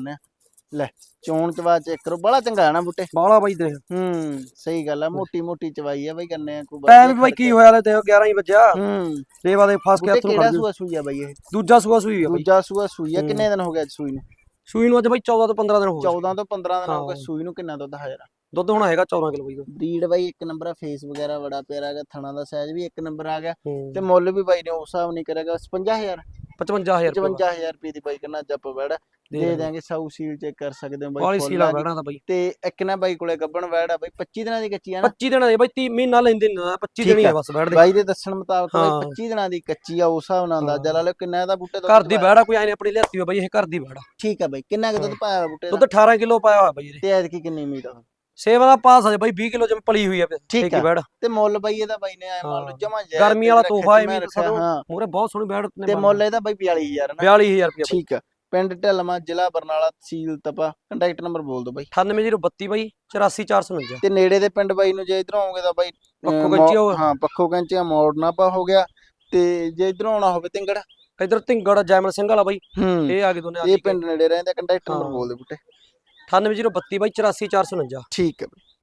ਨੇ। ਲੈ ਚੋਣ ਚਵਾ ਚੈੱਕ ਕਰੋ। ਬੜਾ ਚੰਗਾ ਹੈ ਨਾ ਬੁੱਟੇ। ਬਾਲਾ ਬਾਈ ਦੇ ਹੂੰ ਸਹੀ ਗੱਲ ਹੈ ਮੋਟੀ ਮੋਟੀ ਚਵਾਈ ਹੈ ਬਈ ਗੰਨੇ ਕੋਈ ਟਾਈਮ ਬਾਈ ਕੀ ਹੋਇਆ ਲੈ ਤੇ 11 ਹੀ ਵੱਜਿਆ। ਹੂੰ। ਸੇਵਾ ਦੇ ਫਸ ਕੇ ਹੱਥ ਕਿਹੜਾ ਸੂਆ ਸੂਈ ਆ ਬਈ ਇਹ? ਦੂਜਾ ਸੂਆ ਸੂਈ ਆ ਬਾਈ। ਦੂਜਾ ਸੂਆ ਸੂਈ ਆ। ਕਿੰਨੇ ਦਿਨ ਹੋ ਗਏ ਅੱਜ ਸੂਈ ਨੂੰ? ਸੂਈ ਨੂੰ ਅੱਜ ਬਾਈ 14 ਤੋਂ 15 ਦਿਨ ਹੋ ਗਏ। 14 ਤੋਂ 15 ਦਿਨ ਹੋ ਗਏ। ਸੂਈ ਨੂੰ ਕਿੰਨਾ ਦੁੱਧ ਹਾਜ਼ਰ ਦੁੱਧ ਹੁਣ ਹੈਗਾ 14 ਕਿਲੋ ਬਾਈ ਦਾ ਬਰੀਡ ਬਾਈ ਇੱਕ ਨੰਬਰ ਆ ਫੇਸ ਵਗੈਰਾ ਬੜਾ ਪਿਆਰਾ ਹੈਗਾ ਥਣਾ ਦਾ ਸਾਈਜ਼ ਵੀ ਇੱਕ ਨੰਬਰ ਆ ਗਿਆ। ਤੇ ਮੁੱਲ ਵੀ ਬਾਈ ਨੇ ਉਸ ਹਿਸਾਬ ਨਹੀਂ ਕਰੇਗਾ 55000 55000 ਰੁਪਏ 55000 ਰੁਪਏ ਦੀ ਬਾਈ ਕਰਨਾ ਜੱਪ ਵੜ ਦੇ ਦਿਆਂਗੇ। ਸਾਊ ਸੀਲ ਚੈੱਕ ਕਰ ਸਕਦੇ ਹੋ ਬਾਈ ਸੀਲਾ ਆ। ਬਹਿਣਾ ਦਾ ਬਾਈ। ਤੇ ਇੱਕ ਨਾ ਬਾਈ ਕੋਲੇ ਗੱਬਣ ਵੜ ਆ ਬਾਈ 25 ਦਿਨਾਂ ਦੀ ਕੱਚੀ ਆ ਨਾ। 25 ਦਿਨਾਂ ਦੇ ਬਾਈ 30 ਮਹੀਨਾ ਲੈਂਦੇ ਨੇ 25 ਦਿਨ ਹੀ ਆ ਆ। ਬਸ ਬੈਠਦੇ ਬਾਈ ਦੇ ਦੱਸਣ ਮੁਤਾਬਕ ਬਾਈ ਹਾਂ। 25 ਦਿਨਾਂ ਦੀ ਕੱਚੀ ਆ ਉਸ ਹਿਸਾਬ ਨਾਲ ਅੰਦਾਜ਼ਾ ਲਾ ਲਿਓ ਕਿੰਨਾ ਇਹਦਾ ਬੂਟੇ ਦਾ ਘਰ ਦੀ ਬੈੜਾ ਕੋਈ ਐ ਨਹੀਂ ਆਪਣੀ ਲਿਆਤੀ ਹੋਈ ਬਾਈ ਇਹ ਘਰ ਦੀ ਬੈੜਾ ਠੀਕ ਆ ਬਾਈ ਕਿੰਨਾ ਕੁ ਦੁੱਧ ਪਾਇਆ ਬੂਟੇ ਦਾ? ਦੁੱਧ 18 ਕਿਲੋ ਪਾਇਆ ਹੋਇਆ ਬਾਈ ਤੇ ਐਤਕੀ ਕਿੰਨੀ ਉਮੀਦ ਆ? ਸੇਵਾ ਦਾ ਪਾਸ ਆ ਬਾਈ 20 ਕਿਲੋ ਜਿਵੇਂ ਪਲੀ ਹੋਈ ਆ ਠੀਕ ਠੇਕੀ ਆ। ਬੈੜ ਤੇ ਮੁੱਲ ਬਾਈ ਇਹਦਾ ਬਾਈ ਨੇ ਮੰਨ ਲਓ ਹਾਂ। ਜਮਾ ਗਰਮੀ ਵਾਲਾ ਤੋਹਫਾ ਇਹ ਵੀ ਦੱਸੋ। ਹਾਂ। ਮੂਰੇ ਬਹੁਤ ਸੋਹਣੀ ਬੈੜ ਤੇ ਮੁੱਲ ਇਹਦਾ ਬਾਈ 42000 ਨਾ। 42000 ਰੁਪਏ ਠੀਕ ਆ। ਪਿੰਡ ਢਲਮਾ ਜ਼ਿਲ੍ਹਾ ਬਰਨਾਲਾ ਤਹਿਸੀਲ ਤਪਾ ਕੰਟੈਕਟ ਨੰਬਰ ਬੋਲ ਦਿਓ ਬਾਈ। 98032 ਬਾਈ 84449 ਤੇ ਨੇੜੇ ਦੇ ਪਿੰਡ ਬਾਈ ਨੂੰ ਜੇ ਇਧਰੋਂ ਆਓਗੇ ਤਾਂ ਬਾਈ ਪੱਖੋ ਮੋ- ਕੰਚੀ ਹੋਵੇ। ਹਾਂ ਪੱਖੋ ਕੰਚੀਆ ਮੋੜ ਨਾਪਾ ਹੋ ਗਿਆ। ਤੇ ਜੇ ਇਧਰੋਂ ਆਉਣਾ ਹੋਵੇ ਤਿੰਗੜ? ਇਧਰ ਢਿੰਗੜ ਜੈਮਲ ਸਿੰਘ ਵਾਲਾ ਬਾਈ। ਇਹ ਆ ਗਏ ਦੋਨੇ ਆ ਇਹ ਪਿੰਡ ਨੇੜੇ ਰਹਿੰਦੇ ਕੰਟੈਕਟ ਨੰਬਰ। ਬੋਲ ਦੇ ਬੁੱਟੇ। 98032 ਬਾਈ 84449 ਠੀਕ ਹੈ